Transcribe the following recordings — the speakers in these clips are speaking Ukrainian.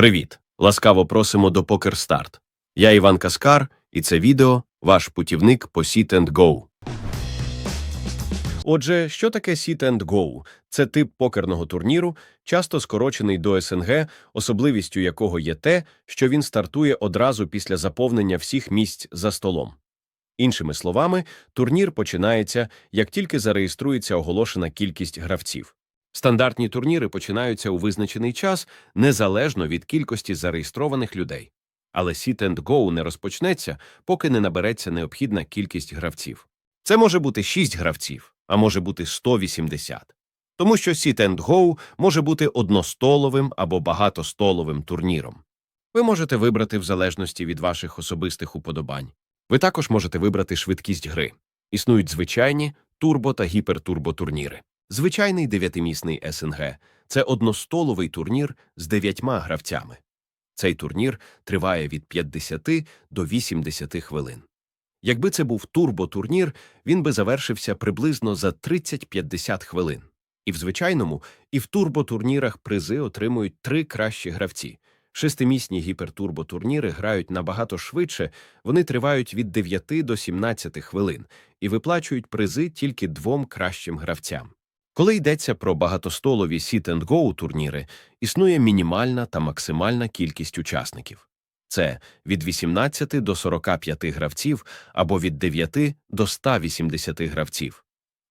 Привіт! Ласкаво просимо до Старт. Я Іван Каскар, і це відео ваш путівник по Sit and Go. Отже, що таке Sit and Go? Це тип покерного турніру, часто скорочений до СНГ, особливістю якого є те, що він стартує одразу після заповнення всіх місць за столом. Іншими словами, турнір починається, як тільки зареєструється оголошена кількість гравців. Стандартні турніри починаються у визначений час незалежно від кількості зареєстрованих людей. Але Sit and Go не розпочнеться, поки не набереться необхідна кількість гравців. Це може бути 6 гравців, а може бути 180. Тому що Sit and Go може бути одностоловим або багатостоловим турніром. Ви можете вибрати в залежності від ваших особистих уподобань. Ви також можете вибрати швидкість гри. Існують звичайні турбо та гіпертурботурніри. Звичайний дев'ятимісний СНГ це одностоловий турнір з дев'ятьма гравцями. Цей турнір триває від 50 до 80 хвилин. Якби це був турботурнір, він би завершився приблизно за 30-50 хвилин. І в звичайному, і в турботурнірах призи отримують три кращі гравці. Шестимісні гіпертурботурніри грають набагато швидше, вони тривають від 9 до 17 хвилин і виплачують призи тільки двом кращим гравцям. Коли йдеться про багатостолові sit-and-go турніри, існує мінімальна та максимальна кількість учасників. Це від 18 до 45 гравців або від 9 до 180 гравців.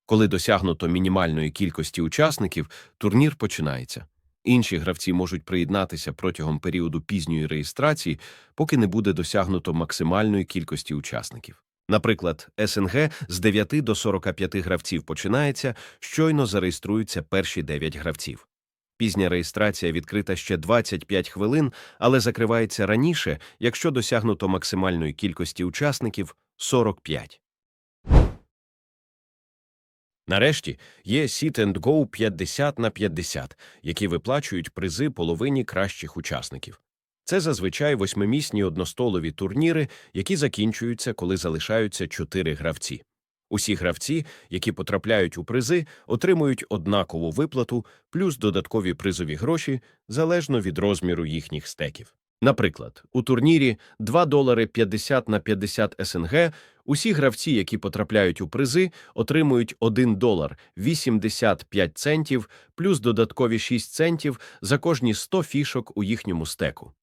Коли досягнуто мінімальної кількості учасників, турнір починається. Інші гравці можуть приєднатися протягом періоду пізньої реєстрації, поки не буде досягнуто максимальної кількості учасників. Наприклад, СНГ з 9 до 45 гравців починається, щойно зареєструються перші 9 гравців. Пізня реєстрація відкрита ще 25 хвилин, але закривається раніше, якщо досягнуто максимальної кількості учасників 45. Нарешті є Sit and Go 50 на 50, які виплачують призи половині кращих учасників. Це зазвичай восьмимісні одностолові турніри, які закінчуються, коли залишаються чотири гравці. Усі гравці, які потрапляють у призи, отримують однакову виплату плюс додаткові призові гроші залежно від розміру їхніх стеків. Наприклад, у турнірі 2 долари 50 на 50 СНГ усі гравці, які потрапляють у призи, отримують 1 долар 85 центів плюс додаткові 6 центів за кожні 100 фішок у їхньому стеку.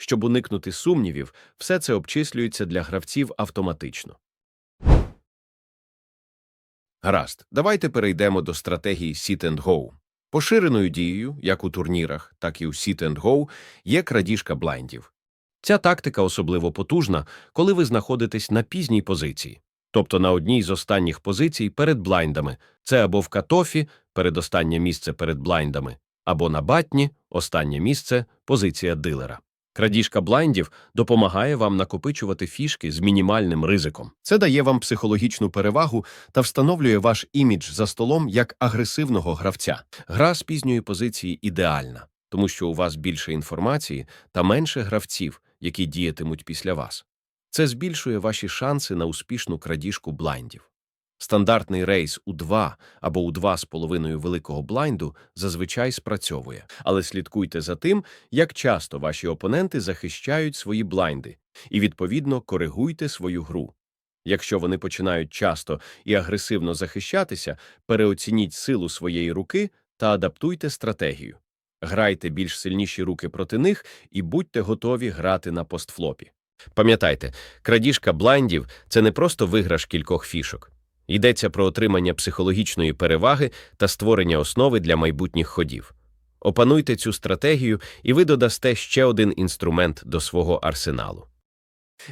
Щоб уникнути сумнівів, все це обчислюється для гравців автоматично. Гаразд, давайте перейдемо до стратегії Sit and Go. Поширеною дією, як у турнірах, так і у Sit and Go, є крадіжка блайндів. Ця тактика особливо потужна, коли ви знаходитесь на пізній позиції, тобто на одній з останніх позицій перед блайндами, це або в катофі, передостаннє місце перед блайндами, або на батні, останнє місце позиція дилера. Крадіжка блайндів допомагає вам накопичувати фішки з мінімальним ризиком. Це дає вам психологічну перевагу та встановлює ваш імідж за столом як агресивного гравця. Гра з пізньої позиції ідеальна, тому що у вас більше інформації та менше гравців, які діятимуть після вас. Це збільшує ваші шанси на успішну крадіжку блайндів. Стандартний рейс у 2 або у 2,5 великого блайнду зазвичай спрацьовує, але слідкуйте за тим, як часто ваші опоненти захищають свої блайнди, і, відповідно, коригуйте свою гру. Якщо вони починають часто і агресивно захищатися, переоцініть силу своєї руки та адаптуйте стратегію. Грайте більш сильніші руки проти них і будьте готові грати на постфлопі. Пам'ятайте, крадіжка блайндів це не просто виграш кількох фішок. Йдеться про отримання психологічної переваги та створення основи для майбутніх ходів. Опануйте цю стратегію, і ви додасте ще один інструмент до свого арсеналу.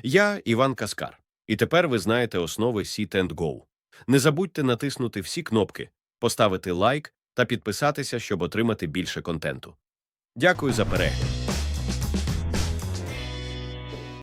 Я Іван Каскар, і тепер ви знаєте основи Sit and Go. Не забудьте натиснути всі кнопки, поставити лайк та підписатися, щоб отримати більше контенту. Дякую за перегляд.